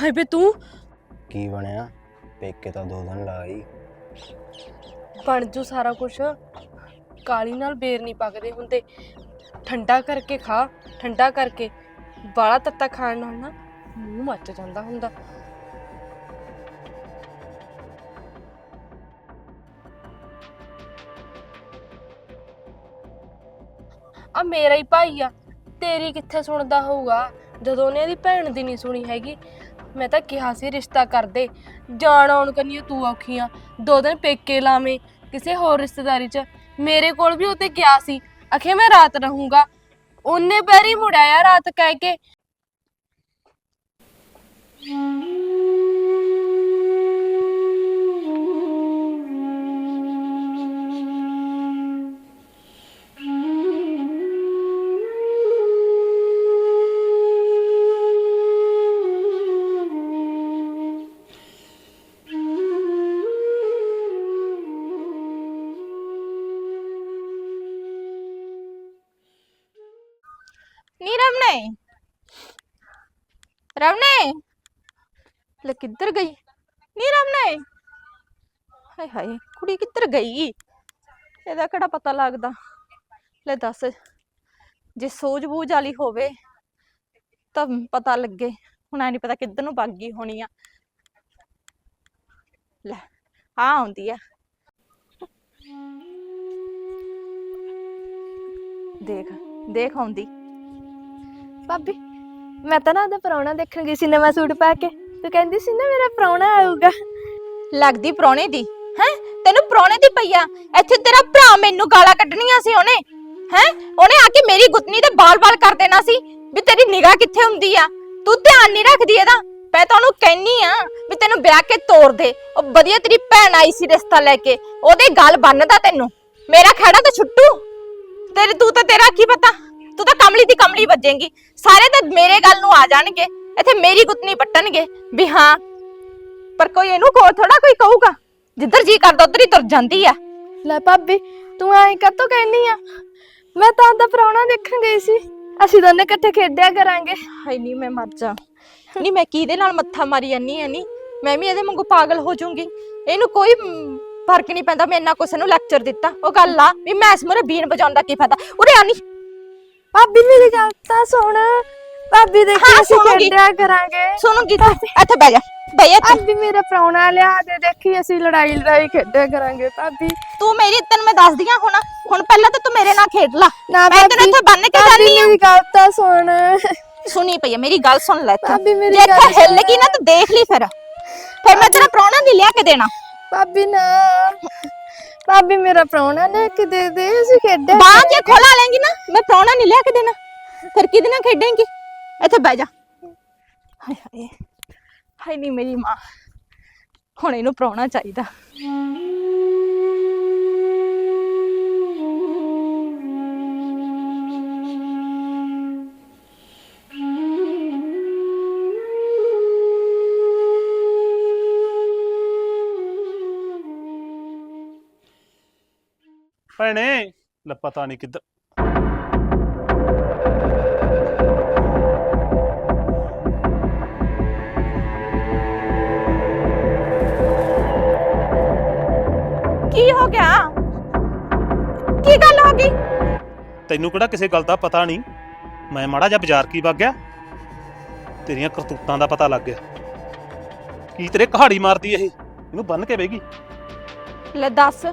ਹਾਏ ਬੇ ਤੂੰ। ਕੀ ਬਣਿਆ? ਪੇਕੇ ਤਾਂ ਦੋ ਦਿਨ ਲਾਈ ਬਣ ਜੂ ਸਾਰਾ ਕੁਝ ਕਾਲੀ ਨਾਲ ਬੇਰ ਨਹੀਂ ਪੱਕਦੇ ਹੁੰਦੇ। ਠੰਡਾ ਕਰਕੇ ਖਾ ਠੰਡਾ ਕਰਕੇ। ਬਾਲਾ ਤੱਤਾ ਖਾਣ ਨਾਲ ਨਾ ਮੂੰਹ ਮੱਚ ਜਾਂਦਾ ਹੁੰਦਾ। ਆ ਮੇਰਾ ਹੀ ਭਾਈ ਆ। ਤੇਰੀ ਕਿੱਥੇ ਸੁਣਦਾ ਹੋਊਗਾ? ਜਦੋਂ ਉਹਨੇ ਇਹਦੀ ਭੈਣ ਦੀ ਨਹੀਂ ਸੁਣੀ ਹੈਗੀ ਮੈਂ ਤਾਂ ਕਿਹਾ ਸੀ ਰਿਸ਼ਤਾ ਕਰਦੇ ਜਾਣ ਆਉਣ ਕੰਨੀ ਤੂੰ ਔਖੀ ਆ ਦੋ ਦਿਨ ਪੇਕੇ ਲਾਵੇਂ ਕਿਸੇ ਹੋਰ ਰਿਸ਼ਤੇਦਾਰੀ 'ਚ। ਮੇਰੇ ਕੋਲ ਵੀ ਉੱਤੇ ਗਿਆ ਸੀ। ਅਖੇ ਮੈਂ ਰਾਤ ਰਹੂੰਗਾ। ਉਹਨੇ ਪੈਰੀ ਮੁੜਾਇਆ ਰਾਤ ਕਹਿ ਕੇ। ਕਿੱਧਰ ਗਈ? ਨੀ? ਰਮਨੇ ਹਾਏ ਹਾਏ, ਕੁੜੀ ਕਿੱਧਰ ਗਈ? ਇਹਦਾ ਕਿਹੜਾ ਪਤਾ ਲੱਗਦਾ? ਲੈ ਦੱਸ, ਜੇ ਸੋਝ ਬੂਝ ਵਾਲੀ ਹੋਵੇ ਤਾਂ ਪਤਾ ਲੱਗੇ। ਹੁਣ ਐ ਨਹੀਂ ਪਤਾ ਕਿੱਧਰ ਨੂੰ ਭੱਗ ਗਈ ਹੋਣੀ ਆ। ਲੈ ਆ ਆਉਂਦੀ ਆ। ਦੇਖ ਦੇਖ ਆਉਂਦੀ। ਭਾਬੀ, ਮੈਂ ਤਾਂ ਨਾ ਉਹਦਾ ਪ੍ਰਾਹੁਣਾ ਦੇਖਣ ਗਈ ਸੀ ਨਵਾਂ ਸੂਟ ਪਾ ਕੇ। ਤੂੰ ਕਹਿੰਦੀ ਸੀ ਨਾ ਮੇਰਾ ਪ੍ਰਾਹੁਣਾ ਆਊਗਾ। ਲੱਗਦੀ ਪ੍ਰਾਹੁਣੇ ਦੀ? ਹੈ? ਤੈਨੂੰ ਪ੍ਰਾਹੁਣੇ ਦੀ ਪਈਆ ਇੱਥੇ ਤੇਰਾ ਭਰਾ ਮੈਨੂੰ ਗਾਲਾਂ ਕੱਢਣੀਆਂ ਸੀ ਉਹਨੇ। ਹੈ? ਉਹਨੇ ਆ ਕੇ ਮੇਰੀ ਗੁੱਤਨੀ ਤੇ ਬਾਲ-ਬਾਲ ਕਰ ਦੇਣਾ ਸੀ ਵੀ ਤੇਰੀ ਨਿਗਾਹ ਕਿੱਥੇ ਹੁੰਦੀ ਆ? ਤੂੰ ਧਿਆਨ ਨਹੀਂ ਰੱਖਦੀ ਇਹਦਾ। ਮੈਂ ਤੁਹਾਨੂੰ ਉਹਨੂੰ ਕਹਿਨੀ ਆ ਵੀ ਤੈਨੂੰ ਵਿਆਹ ਕੇ ਤੋਰ ਦੇ। ਉਹ ਵਧੀਆ ਤੇਰੀ ਭੈਣ ਆਈ ਸੀ ਰਿਸ਼ਤਾ ਲੈ ਕੇ। ਉਹਦੇ ਗੱਲ ਬੰਨਦਾ ਤੈਨੂੰ। ਮੇਰਾ ਖੜਾ ਤਾਂ ਛੁੱਟੂ। ਤੇਰੇ ਤੂੰ ਤਾਂ ਤੇਰਾ ਕੀ ਪਤਾ? ਤੂੰ ਤਾਂ ਕਮਲੀ ਦੀ ਕਮਲੀ ਵੱਜੇਂਗੀ। ਸਾਰੇ ਤਾਂ ਮੇਰੇ ਗੱਲ ਨੂੰ ਆ ਜਾਣਗੇ। ਇੱਥੇ ਮੇਰੀ ਗੁੱਤਨੀ ਪੱਟਣਗੇ। ਵੀ ਹਾਂ ਪਰ ਕੋਈ ਇਹਨੂੰ ਕੋਲ ਥੋੜਾ ਕੋਈ ਕਹੂਗਾ। ਜਿੱਧਰ ਜੀ ਕਰਦਾ ਉਧਰ ਹੀ ਤੁਰ ਜਾਂਦੀ ਆ। ਲੈ ਭਾਬੀ ਤੂੰ ਐਂ ਕਾਤੋਂ ਕਹਿੰਦੀ ਆ? ਮੈਂ ਤਾਂ ਉਹਦਾ ਪ੍ਰਾਹੁਣਾ ਦੇਖਣ ਗਈ ਸੀ। ਅਸੀਂ ਦੋਨੇ ਇਕੱਠੇ ਖੇਡਿਆ ਕਰਾਂਗੇ। ਹਾਏ ਨਹੀਂ ਮੈਂ ਮਰ ਜਾ। ਨਹੀਂ ਮੈਂ ਕਿਹਦੇ ਨਾਲ ਮੱਥਾ ਮਾਰੀ ਜਾਨੀ ਆ ਨਹੀਂ ਮੈਂ ਵੀ ਇਹਦੇ ਵਾਂਗੂ ਪਾਗਲ ਹੋ ਜਾਊਂਗੀ। ਇਹਨੂੰ ਕੋਈ ਮ, ਫ਼ਰਕ ਨਹੀਂ ਪੈਂਦਾ ਮੈਂ ਇੰਨਾ ਕੁਛ ਨੂੰ ਲੈਕਚਰ ਦਿੱਤਾ। ਉਹ ਗੱਲ ਆ ਵੀ ਮੈਂ ਇਸ ਮੁਰੇ ਬੀਨ ਵਜਾਉਣ ਦਾ ਕੀ ਫਾਇਦਾ? ਉਰੇ ਆ ਨੀ। ਭਾਬੀ ਮੇਰੀ ਗੱਲ ਤਾਂ ਸੁਣ। ਭਾਬੀ ਦੇਖੀ ਹਾਂ, ਅਸੀਂ ਸੁਣੂਗੀ। ਖੇਡਿਆ ਕਰਾਂਗੇ। ਸੁਣੂਗੀ ਤੂੰ ਇੱਥੇ ਬਹਿ ਜਾ ਬਹਿ ਇੱਥੇ। ਭਾਬੀ ਮੇਰਾ ਪ੍ਰਾਹੁਣਾ ਲਿਆ ਦੇ ਦੇਖੀ ਅਸੀਂ ਲੜਾਈ ਲੜਾਈ ਖੇਡਿਆ ਕਰਾਂਗੇ ਭਾਬੀ। ਤੂੰ ਮੇਰੀ ਤੈਨੂੰ ਮੈਂ ਦੱਸਦੀ ਆ ਹੁਣ। ਹੁਣ ਪਹਿਲਾਂ ਤਾਂ ਤੂੰ ਮੇਰੇ ਨਾਲ ਖੇਡ ਲਾ। ਨਾ ਮੈਂ ਤੈਨੂੰ ਇੱਥੇ ਬੰਨ ਕੇ ਭਾਬੀ ਜਾਨੀ ਆ ਮੇਰੀ ਗੱਲ ਤਾਂ ਸੁਣ। ਸੁਣੀ ਪਈ ਆ ਮੇਰੀ ਗੱਲ ਸੁਣ ਲੈ ਇੱਥੇ। ਭਾਬੀ ਮੇਰੀ ਜੇ ਗੱਲ ਇੱਥੇ ਹਿੱਲ ਗਈ ਨਾ ਤਾਂ ਦੇਖ ਲਈ ਫਿਰ। ਫਿਰ ਮੈਂ ਤੇਰਾ ਪ੍ਰਾਹੁਣਾ ਨਹੀਂ ਲਿਆ ਕੇ ਦੇਣਾ। ਭਾਬੀ ਨਾ। ਭਾਬੀ ਮੇਰਾ ਪ੍ਰਾਹੁਣਾ ਲੈ ਕੇ ਦੇ ਦੇ ਅਸੀਂ ਖੇਡਿਆ ਬਾਹ ਜੇ ਖੋਲਾ ਲੈਂਗੀ ਨਾ ਮੈਂ ਪ੍ਰਾਹੁਣਾ ਨਹੀਂ ਲਿਆ ਕੇ ਦੇਣਾ। ਫਿਰ ਕਿਹਦੇ ਨਾਲ ਖੇਡੇਂਗੀ? ਇੱਥੇ ਬਹਿ ਜਾ। ਹਾਏ ਹਾਏ। ਹਾਏ ਨਹੀਂ ਮੇਰੀ ਮਾਂ। ਹੁਣ ਇਹਨੂੰ ਪ੍ਰਾਹੁਣਾ ਚਾਹੀਦਾ। ਭੈਣੇ, ਲੈ ਪਤਾ ਨਹੀਂ ਕਿੱਧਰ ਹੋ ਗਿਆ? ਕੀ ਗੱਲ ਹੋ ਗਈ? ਤੈਨੂੰ ਕਿਹੜਾ ਕਿਸੇ ਗੱਲ ਦਾ ਪਤਾ ਨਹੀਂ? ਮੈਂ ਮਾੜਾ ਜਿਹਾ ਬਾਜ਼ਾਰ ਕੀ ਵਗ ਗਿਆ? ਤੇਰੀਆਂ ਕਰਤੂਤਾਂ ਦਾ ਪਤਾ ਲੱਗ ਗਿਆ। ਕੀ ਤੇਰੇ ਕਹਾੜੀ ਮਾਰਦੀ ਇਹ? ਇਹਨੂੰ ਬੰਨ ਕੇ ਬਹਿਗੀ ਲੈ ਦੱਸ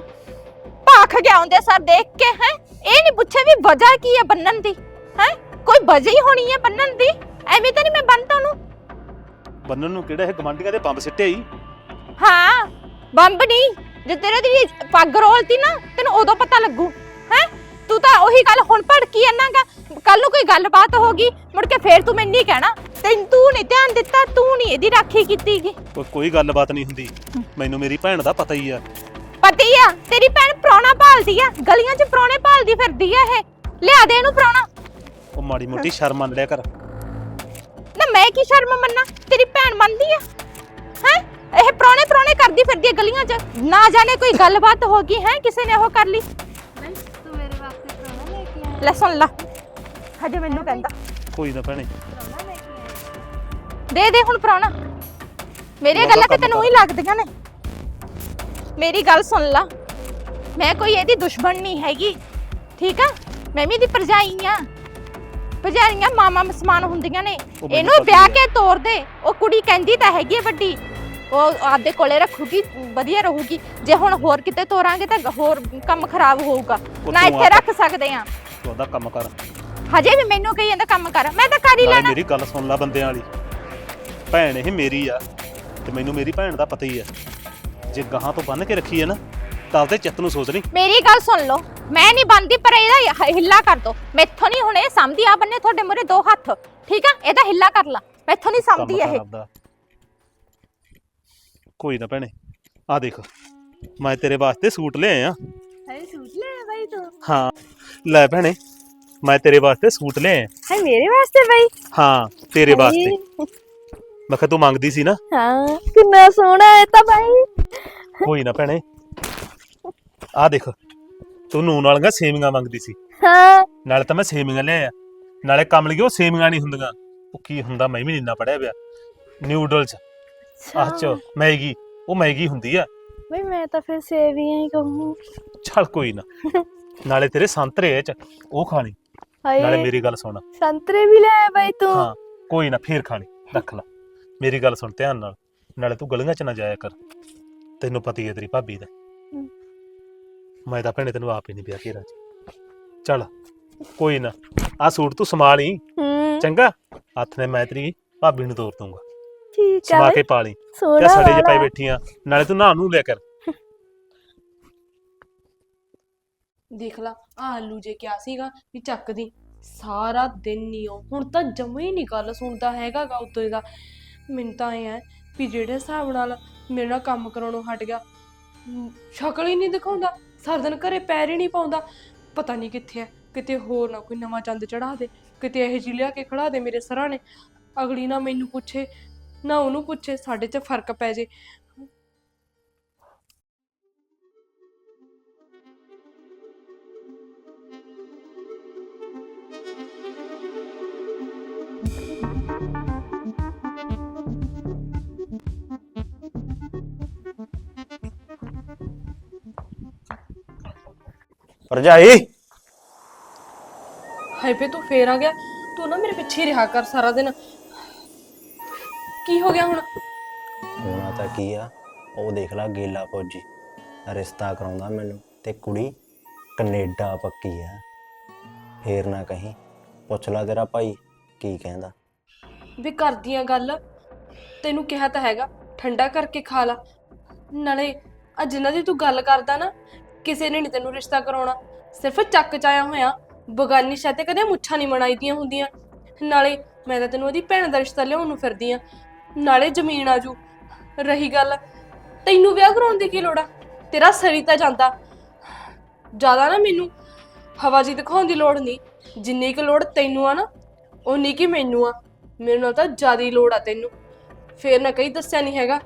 ਭਾਖ ਗਿਆ ਹੁੰਦੇ ਸਰ ਦੇਖ ਕੇ ਹੈ? ਇਹ ਨਹੀਂ ਪੁੱਛੇ ਵੀ ਵਜ੍ਹਾ ਕੀ ਹੈ ਬੰਨਣ ਦੀ? ਹੈ? ਕੋਈ ਵਜ੍ਹਾ ਹੀ ਹੋਣੀ ਹੈ ਬੰਨਣ ਦੀ? ਐਵੇਂ ਤਾਂ ਨਹੀਂ ਮੈਂ ਬੰਨਤਾ ਉਹਨੂੰ? ਬੰਨਣ ਨੂੰ ਕਿਹੜੇ ਇਹ ਗਵਾਂਢੀਆਂ ਦੇ ਬੰਬ ਸਿੱਟੇ ਹੀ ਹਾਂ ਬੰਬ ਨਹੀਂ ਜੇ ਤੇਰੇ ਦੀ ਪੱਗ ਰੋਲਤੀ ਨਾ ਤੈਨੂੰ ਉਦੋਂ ਪਤਾ ਲੱਗੂ ਹੈ? ਤੂੰ ਤਾਂ ਉਹੀ ਗੱਲ ਹੁਣ ਭੜਕੀ ਜਾਣਾਗਾ ਕੱਲ ਨੂੰ ਕੋਈ ਗੱਲਬਾਤ ਹੋ ਗਈ ਮੁੜ ਕੇ ਫੇਰ ਤੂੰ ਮੈਨੂੰ ਨਹੀਂ ਕਹਿਣਾ। ਤੈਨੂੰ ਤੂੰ ਨਹੀਂ ਧਿਆਨ ਦਿੱਤਾ ਤੂੰ ਨਹੀਂ ਇਹਦੀ ਰਾਖੀ ਕੀਤੀਗੀ ਕੋਈ ਕੋਈ ਗੱਲਬਾਤ ਨਹੀਂ ਹੁੰਦੀ। ਮੈਨੂੰ ਮੇਰੀ ਭੈਣ ਦਾ ਪਤਾ ਹੀ ਆ। ਪਤੀ ਆ ਤੇਰੀ ਭੈਣ ਪ੍ਰਾਹੁਣਾ ਭਾਲਦੀ ਆ ਗਲੀਆਂ 'ਚ ਪ੍ਰਾਹੁਣੇ ਭਾਲਦੀ ਫਿਰਦੀ ਆ ਇਹ। ਲਿਆ ਦੇ ਇਹਨੂੰ ਪ੍ਰਾਹੁਣਾ। ਉਹ ਮਾੜੀ ਮੋਟੀ ਸ਼ਰਮ ਮੰਨ ਲਿਆ ਕਰ। ਨਾ ਮੈਂ ਕੀ ਸ਼ਰਮ ਮੰਨਾਂ? ਤੇਰੀ ਭੈਣ ਮੰਨਦੀ ਆ ਹੈ? ਇਹ ਪ੍ਰਾਹੁਣੇ ਪ੍ਰਾਹੁਣੇ ਕਰਦੀ ਫਿਰਦੀ ਆ ਗਲੀਆਂ 'ਚ। ਨਾ ਜਾਣੇ ਕੋਈ ਗੱਲਬਾਤ ਹੋ ਗਈ ਹੈ? ਕਿਸੇ ਨੇ ਉਹ ਕਰ ਲਈ? ਤੂੰ ਮੇਰੇ ਵਾਸਤੇ ਪ੍ਰਾਹੁਣਾ ਲੈ ਕੇ ਆਇਆ। ਲੈ ਸੁਣ ਲਾ। ਹਜੇ ਮੈਨੂੰ ਕਹਿੰਦਾ। ਕੋਈ ਨਾ ਭੈਣੇ। ਦੇ ਦੇ ਹੁਣ ਪ੍ਰਾਹੁਣਾ। ਮੇਰੀਆਂ ਉਹਦਾ ਗੱਲਾਂ ਤੇ ਕੰਮ ਤੈਨੂੰ ਹੀ ਕਰ। ਲੱਗਦੀਆਂ ਨੇ। ਮੇਰੀ ਗੱਲ ਸੁਣ ਲਾ। ਮੈਂ ਕੋਈ ਇਹਦੀ ਦੁਸ਼ਮਣ ਨਹੀਂ ਹੈਗੀ। ਠੀਕ ਆ? ਮੈਂ ਵੀ ਇਹਦੀ ਭਰਜਾਈ ਆ। ਭਰਜਾਈਆਂ ਮਾਮਾ ਸਮਾਨ ਹੁੰਦੀਆਂ ਨੇ। ਇਹਨੂੰ ਵਿਆਹ ਹੀ ਕੇ ਤੋਰ ਦੇ। ਉਹ ਕੁੜੀ ਕਹਿੰਦੀ ਤਾਂ ਹੈਗੀ ਵੱਡੀ। ਉਹ ਆਪਦੇ ਕੋਲੇ ਰੱਖੂਗੀ ਵਧੀਆ ਰਹੂਗੀ। ਜੇ ਹੁਣ ਹੋਰ ਕਿਤੇ ਤੋਰਾਂਗੇ ਤਾਂ ਹੋਰ ਕੰਮ ਖਰਾਬ ਹੋਊਗਾ। ਉਹ ਨਾ ਤੂੰ ਇੱਥੇ ਆਪ- ਰੱਖ ਸਕਦੇ ਆ। ਤੂੰ ਉਹਦਾ ਕੰਮ ਕਰ। ਹਜੇ ਵੀ ਮੈਨੂੰ ਕਹੀ ਜਾਂਦਾ ਕੰਮ ਕਰ। ਮੈਂ ਤਾਂ ਕਰ ਹੀ ਨਾਲੇ ਲੈਣਾ। ਮੇਰੀ ਗੱਲ ਸੁਣ ਲੈ ਬੰਦਿਆਂ ਵਾਲੀ। ਭੈਣ ਇਹ ਮੇਰੀ ਆ ਤੇ ਮੈਨੂੰ ਮੇਰੀ ਭੈਣ ਦਾ ਪਤਾ ਹੀ ਆ। ਜੇ ਗਾਹਾਂ ਤੋਂ ਬੰਨ ਕੇ ਰੱਖੀ ਹੈ ਨਾ ਤਾਂ ਆਪਦੇ ਚਿੱਤ ਨੂੰ ਸੋਚ ਲਈ ਮੇਰੀ ਗੱਲ ਸੁਣ ਲਓ। ਮੈਂ ਨਹੀਂ ਬੰਦੀ ਪਰ ਇਹਦਾ ਹ- ਹਿੱਲਾ ਕਰ ਦੋ। ਮੈਥੋਂ ਨਹੀਂ ਹੁਣ ਇਹ ਸਮਝਦੀ ਆ ਬੰਨੇ ਤੁਹਾਡੇ ਮੂਹਰੇ ਦੋ ਹੱਥ। ਠੀਕ ਆ? ਇਹਦਾ ਹਿੱਲਾ ਕਰ ਲਾ। ਮੈਥੋਂ ਨਹੀਂ ਕੰਮ ਸਮਝਦੀ ਕਰ ਇਹ ਆਪਦਾ। ਕੋਈ ਨਾ ਭੈਣੇ। ਆ ਦੇਖ ਮੈਂ ਤੇਰੇ ਵਾਸਤੇ ਸੂਟ ਲਿਆਇਆ ਹੈ ਸੂਟ ਲੈ ਬਾਈ ਤੂੰ? ਹਾਂ ਲੈ ਭੈਣੇ ਮੈਂ ਤੇਰੇ ਵਾਸਤੇ ਸੂਟ ਲਿਆਇਆ ਹੈ ਮੇਰੇ ਵਾਸਤੇ ਬਾਈ? ਹਾਂ ਤੇਰੇ ਵਾਸਤੇ। ਮੈਂ ਕਿਹਾ ਤੂੰ ਮੰਗਦੀ ਸੀ ਨਾ। ਹਾਂ ਕਿੰਨਾ ਸੋਹਣਾ ਹੈ ਤਾਂ ਬਾਈ। ਕੋਈ ਨਾ ਭੈਣੇ ਆ ਦੇਖ ਤੂੰ ਨੂਨ ਵਾਲੀਆਂ ਸੇਵੀਆਂ ਮੰਗਦੀ ਸੀ। ਹਾਂ। ਨਾਲੇ ਤਾਂ ਮੈਂ ਸੇਵੀਆਂ ਲਿਆਇਆ ਨਾਲੇ ਕਮਲ ਉਹ ਸੇਵੀਆਂ ਨਹੀਂ ਹੁੰਦੀਆਂ। ਉਹ ਕੀ ਹੁੰਦਾ ਮੈਂ ਵੀ ਨਹੀਂ ਇੰਨਾ ਪੜਿਆ ਪਿਆ। ਨਿਊਡਲਸ ਆਹ ਚ ਮੈਗੀ ਉਹ ਮੈਗੀ ਹੁੰਦੀ ਆ। ਬਈ ਮੈਂ ਤਾਂ ਫਿਰ ਸੇਵੀਆਂ ਹੀ ਕਹੂੰ ਚੱਲ ਕੋਈ ਨਾ। ਨਾਲੇ ਤੇਰੇ ਸੰਤਰੇ ਚ ਉਹ ਖਾਣੀ ਨਾਲੇ ਹਾਏ ਮੇਰੀ ਗੱਲ ਸੁਣ। ਸੰਤਰੇ ਵੀ ਲੈ ਆਇਆ ਬਾਈ ਤੂੰ। ਹਾਂ ਕੋਈ ਨਾ ਫੇਰ ਖਾਣੀ ਰੱਖ ਲੈ। ਮੇਰੀ ਗੱਲ ਸੁਣ ਧਿਆਨ ਨਾਲ। ਨਾਲੇ ਤੂੰ ਗਲੀਆਂ ਚ ਨਾ ਜਾਇਆ ਕਰ। ਤੈਨੂੰ ਪਤੀ ਹੈ ਤੇਰੀ ਭਾਬੀ ਦਾ। ਹਮ। ਮੈਂ ਤਾਂ ਭੈਣੇ ਤੈਨੂੰ ਆਪ ਹੀ ਨਹੀਂ ਵਿਆਹ ਕੇ ਰਾਜੀ। ਚੱਲ ਕੋਈ ਨਾ। ਆ ਸੂਟ ਤੂੰ ਸੰਭਾਲ ਹੂੰ। ਚੰਗਾ। ਹੱਥ ਨੇ ਮੈਂ ਤੇਰੀ ਭਾਬੀ ਨੂੰ ਤੋਰ ਦੂੰਗਾ। ਠੀਕ ਆ ਸਵਾ ਬਾਈ। ਕੇ ਪਾ ਲਈ। ਸੋਹਣਾ ਜਾਂ ਸਾਡੇ ਜੇ ਪਏ ਵਾਲਾ। ਬੈਠੀਆਂ ਨਾਲੇ ਤੂੰ ਨਹਾ ਨੂੰ ਲਿਆ ਕਰ। ਦੇਖ ਲਾ ਆਲੂ ਜੇ ਕਿਹਾ ਸੀਗਾ ਵੀ ਚੱਕਦੀ ਸਾਰਾ ਦਿਨ ਨਹੀਂ ਉਹ। ਹੁਣ ਤਾਂ ਜਮੇ ਹੀ ਨਹੀਂ ਗੱਲ ਸੁਣਦਾ ਹੈਗਾ ਗਾ ਉੱਤੇ ਦਾ ਮੈਨੂੰ ਤਾਂ ਐ ਹੈ ਵੀ ਜਿਹੜੇ ਹਿਸਾਬ ਨਾਲ ਮੇਰੇ ਨਾਲ ਕੰਮ ਕਰਾਉਣੋਂ ਹਟ ਗਿਆ ਮ, ਸ਼ਕਲ ਹੀ ਨਹੀਂ ਦਿਖਾਉਂਦਾ। ਸਾਰਾ ਦਿਨ ਘਰੇ ਪੈਰ ਹੀ ਨਹੀਂ ਪਾਉਂਦਾ। ਪਤਾ ਨਹੀਂ ਕਿੱਥੇ ਹੈ ਕਿਤੇ ਹੋਰ ਨਾ ਕੋਈ ਨਵਾਂ ਚੰਦ ਚੜਾ ਦੇ ਕਿਤੇ ਇਹ ਜਿਹੀ ਲਿਆ ਕੇ ਖੜਾ ਦੇ ਮੇਰੇ ਸਰਾਂ ਨੇ ਅਗਲੀ ਨਾ ਮੈਨੂੰ ਪੁੱਛੇ ਨਾ ਉਹਨੂੰ ਪੁੱਛੇ ਸਾਡੇ 'ਚ ਫ਼ਰਕ ਪੈ ਜੇ। ਭਰਜਾਈ। ਹਾਏ ਵੇ ਤੂੰ ਫੇਰ ਆ ਗਿਆ। ਤੂੰ ਨਾ ਮੇਰੇ ਪਿੱਛੇ ਰਿਹਾ ਕਰ ਸਾਰਾ ਦਿਨ। ਕੀ ਹੋ ਗਿਆ ਹੁਣ? ਹੋਣਾ ਤਾਂ ਕੀ ਆ? ਉਹ ਦੇਖ ਲੈ ਗੇਲਾ ਫੌਜੀ। ਰਿਸ਼ਤਾ ਕਰਾਉਂਦਾ ਮੈਨੂੰ ਤੇ ਕੁੜੀ ਕੈਨੇਡਾ ਪੱਕੀ ਆ। ਫੇਰ ਨਾ ਕਹੀਂ। ਪੁੱਛ ਲੈ ਤੇਰਾ ਭਾਈ ਕੀ ਕਹਿੰਦਾ? ਵੀ ਕਰਦੀਆਂ ਗੱਲ। ਤੈਨੂੰ ਕਿਹਾ ਤਾਂ ਹੈਗਾ ਠੰਡਾ ਕਰਕੇ ਖਾ ਲਾ। ਨਾਲੇ ਆ ਜਿਨ੍ਹਾਂ ਦੀ ਤੂੰ ਗੱਲ ਕਰਦਾ ਨਾ ਕਿਸੇ ਨੇ ਨਹੀਂ ਤੈਨੂੰ ਰਿਸ਼ਤਾ ਕਰਾਉਣਾ। ਸਿਰਫ ਚੱਕ ਚਾਇਆ ਹੋਇਆ। ਬਗਾਨੀ ਸ਼ਾਤੇ ਕਦੇ ਮੁੱਛਾਂ ਨਹੀਂ ਮਣਾਈਦੀਆਂ ਹੁੰਦੀਆਂ। ਨਾਲੇ ਮੈਂ ਤਾਂ ਤੈਨੂੰ ਉਹਦੀ ਭੈਣ ਦਾ ਰਿਸ਼ਤਾ ਲਿਆਉਣ ਨੂੰ ਫਿਰਦੀ ਆ। ਨਾਲੇ ਜ਼ਮੀਨ ਆਜੂ। ਰਹੀ ਗੱਲ, ਤੈਨੂੰ ਵਿਆਹ ਕਰਾਉਣ ਦੀ ਕੀ ਲੋੜ ਆ? ਤੇਰਾ ਸਰੀ ਤਾਂ ਜਾਂਦਾ। ਜ਼ਿਆਦਾ ਨਾ ਮੈਨੂੰ ਹਵਾ ਜੀ ਦਿਖਾਉਣ ਦੀ ਲੋੜ ਨਹੀਂ। ਜਿੰਨੀ ਕੁ ਲੋੜ ਤੈਨੂੰ ਆ ਨਾ ਉਨੀ ਕੀ ਮੈਨੂੰ ਆ। ਮੇਰੇ ਨਾਲ ਤਾਂ ਜ਼ਿਆਦਾ ਹੀ ਲੋੜ ਆ ਤੈਨੂੰ। ਫੇਰ ਨਾ ਕਹੀਂ ਦੱਸਿਆ ਨਹੀਂ ਹੈਗਾ।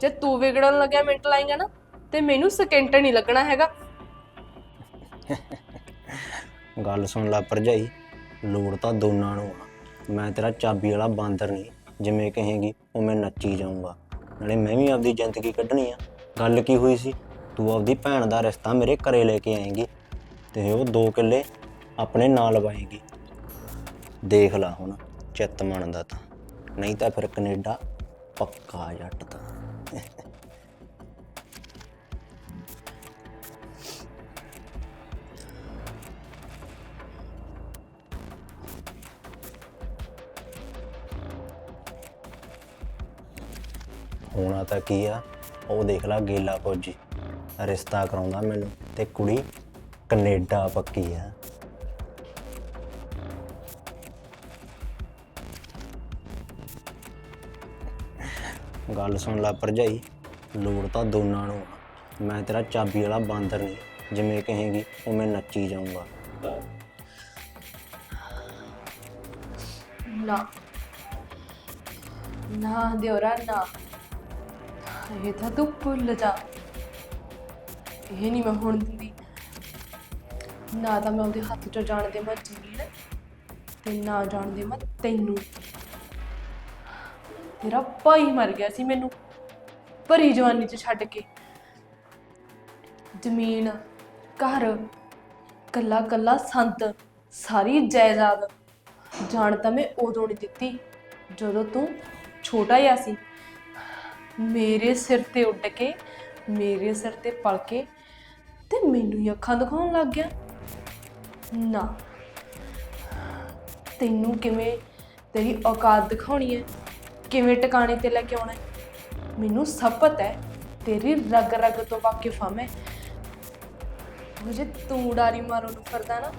ਜੇ ਤੂੰ ਵਿਗੜਨ ਲੱਗਿਆ, ਮਿੰਟ ਲਾਏਗਾ ਨਾ, ਤੇ ਮੈਨੂੰ ਸਕਿੰਟ ਨਹੀਂ ਲੱਗਣਾ ਹੈਗਾ। ਗੱਲ ਸੁਣ ਲੈ ਭਰਜਾਈ, ਲੋੜ ਤਾਂ ਦੋਨਾਂ ਨੂੰ ਆ। ਮੈਂ ਤੇਰਾ ਚਾਬੀ ਵਾਲਾ ਬਾਂਦਰ ਨਹੀਂ। ਜਿਵੇਂ ਕਹੇਗੀ, ਉਹ ਮੈਂ ਨੱਚੀ ਜਾਊਂਗਾ। ਨਾਲੇ ਮੈਂ ਵੀ ਆਪਦੀ ਜ਼ਿੰਦਗੀ ਕੱਢਣੀ ਆ। ਗੱਲ ਕੀ ਹੋਈ ਸੀ? ਤੂੰ ਆਪਦੀ ਭੈਣ ਦਾ ਰਿਸ਼ਤਾ ਮੇਰੇ ਘਰੇ ਲੈ ਕੇ ਆਏਂਗੀ ਤੇ ਉਹ ਦੋ ਕਿੱਲੇ ਆਪਣੇ ਨਾਂ ਲਵਾਏਗੀ ਦੇਖ ਲੈ ਹੁਣ, ਚਿੱਤ ਮੰਨਦਾ ਤਾਂ। ਨਹੀਂ ਤਾਂ ਫਿਰ ਕੈਨੇਡਾ ਪੱਕਾ ਜੱਟ ਤਾਂ। ਹੋਣਾ ਤਾਂ ਕੀ ਆ? ਉਹ ਦੇਖ ਲੈ ਗੇਲਾ ਫੌਜੀ। ਰਿਸ਼ਤਾ ਕਰਾਉਂਦਾ ਮੈਨੂੰ ਤੇ ਕੁੜੀ ਕੈਨੇਡਾ ਪੱਕੀ ਆ। ਗੱਲ ਸੁਣ ਲੈ ਭਰਜਾਈ, ਲੋੜ ਤਾਂ ਦੋਨਾਂ ਨੂੰ ਆ। ਮੈਂ ਤੇਰਾ ਚਾਬੀ ਵਾਲਾ ਬਾਂਦਰ ਨਹੀਂ ਜਿਵੇਂ ਕਹੇਗੀ ਉਹ ਮੈਂ ਨੱਚੀ ਜਾਊਂਗਾ। ਨਾ। ਨਾ ਦਿਓਰਾ, ਨਾ। ਇਹ ਤਾਂ ਤੂੰ ਭੁੱਲ ਜਾ। ਇਹ ਨਹੀਂ ਮੈਂ ਹੁਣ ਦਿੰਦੀ। ਨਾ ਤਾਂ ਮੈਂ ਉਹਦੇ ਹੱਥ ਚੋਂ ਜਾਣ ਦੇ ਮੈਂ ਜ਼ਮੀਨ ਤੇ ਨਾ ਜਾਣ ਦੇ ਮੈਂ ਤੈਨੂੰ। ਤੇਰਾ ਭਾਈ ਮਰ ਗਿਆ ਸੀ ਮੈਨੂੰ ਭਰੀ ਜਵਾਨੀ ਚ ਛੱਡ ਕੇ। ਜ਼ਮੀਨ, ਘਰ, ਕੱਲਾ ਕੱਲਾ ਸੰਤ, ਸਾਰੀ ਜਾਇਦਾਦ। ਜਾਣ ਤਾਂ ਮੈਂ ਉਦੋਂ ਨਹੀਂ ਦਿੱਤੀ, ਜਦੋਂ ਤੂੰ ਛੋਟਾ ਜਿਹਾ ਸੀ। ਮੇਰੇ ਸਿਰ ਤੇ ਉੱਡ ਕੇ, ਮੇਰੇ ਸਿਰ ਤੇ ਪਲ ਕੇ ਤੇ ਮੈਨੂੰ ਹੀ ਅੱਖਾਂ ਦਿਖਾਉਣ ਲੱਗ ਗਿਆ। ਨਾ, ਤੈਨੂੰ ਕਿਵੇਂ ਤੇਰੀ ਔਕਾਤ ਦਿਖਾਉਣੀ ਹੈ? ਕਿਵੇਂ ਟਿਕਾਣੇ ਤੇ ਲੈ ਕੇ ਆਉਣਾ ਹੈ? ਮੈਨੂੰ ਸਭ ਪਤਾ ਹੈ, ਤੇਰੀ ਰਗ ਰਗ ਤੋਂ ਵਾਕਿਫ ਹਾਂ ਮੈਂ। ਉਹ ਜੇ ਤੂੰ ਡਾਰੀ ਮਾਰੋ ਨੂੰ ਕਰਦਾ ਨਾ,